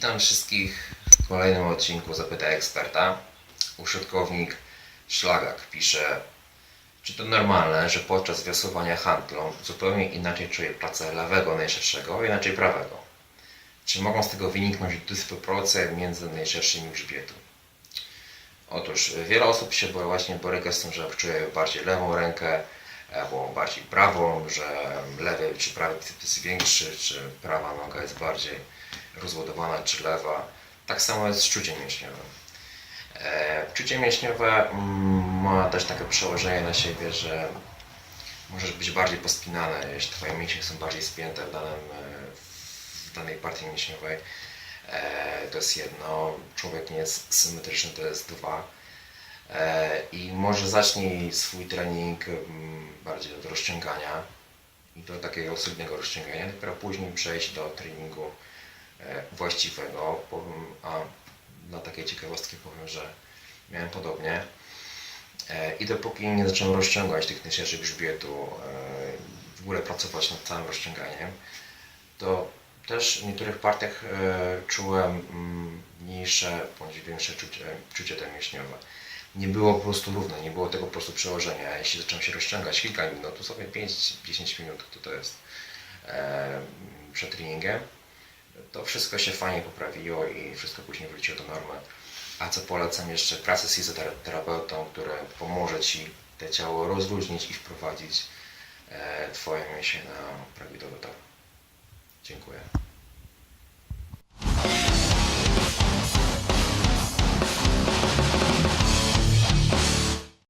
Witam wszystkich w kolejnym odcinku Zapytaj Eksperta. Użytkownik Szlagak pisze, czy to normalne, że podczas wiosłowania handlą zupełnie inaczej czuje pracę lewego najszerszego, a inaczej prawego? Czy mogą z tego wyniknąć dysproporcje między najszerszymi grzbietu? Otóż wiele osób się właśnie boryka z tym, że czuje bardziej lewą rękę albo bardziej prawą, że lewy czy prawy jest większy, czy prawa noga jest bardziej rozładowana, czy lewa. Tak samo jest z czuciem mięśniowym. E, Czucie mięśniowe mm, ma też takie przełożenie na siebie, że możesz być bardziej pospinany, jeśli twoje mięśnie są bardziej spięte w, danym, e, w danej partii mięśniowej. E, To jest jedno. Człowiek nie jest symetryczny, to jest dwa. I może zacznij swój trening mm, bardziej od rozciągania i do takiego solidnego rozciągania, dopiero później przejść do treningu właściwego. Powiem, a dla takiej ciekawostki powiem, że miałem podobnie. E, I dopóki nie zacząłem rozciągać tych najszerszych grzbietu, e, w ogóle pracować nad całym rozciąganiem, to też w niektórych partiach e, czułem mm, mniejsze bądź większe czucie, czucie te mięśniowe. Nie było po prostu równo, nie było tego po prostu przełożenia. Jeśli zacząłem się rozciągać kilka minut, to sobie 5-10 minut, to to jest e, przed treningiem, to wszystko się fajnie poprawiło i wszystko później wróciło do normy. A co polecam jeszcze? Pracę z fizjoterapeutą, który pomoże Ci te ciało rozluźnić i wprowadzić e, Twoje mięśnie na prawidłowy tor. Dziękuję.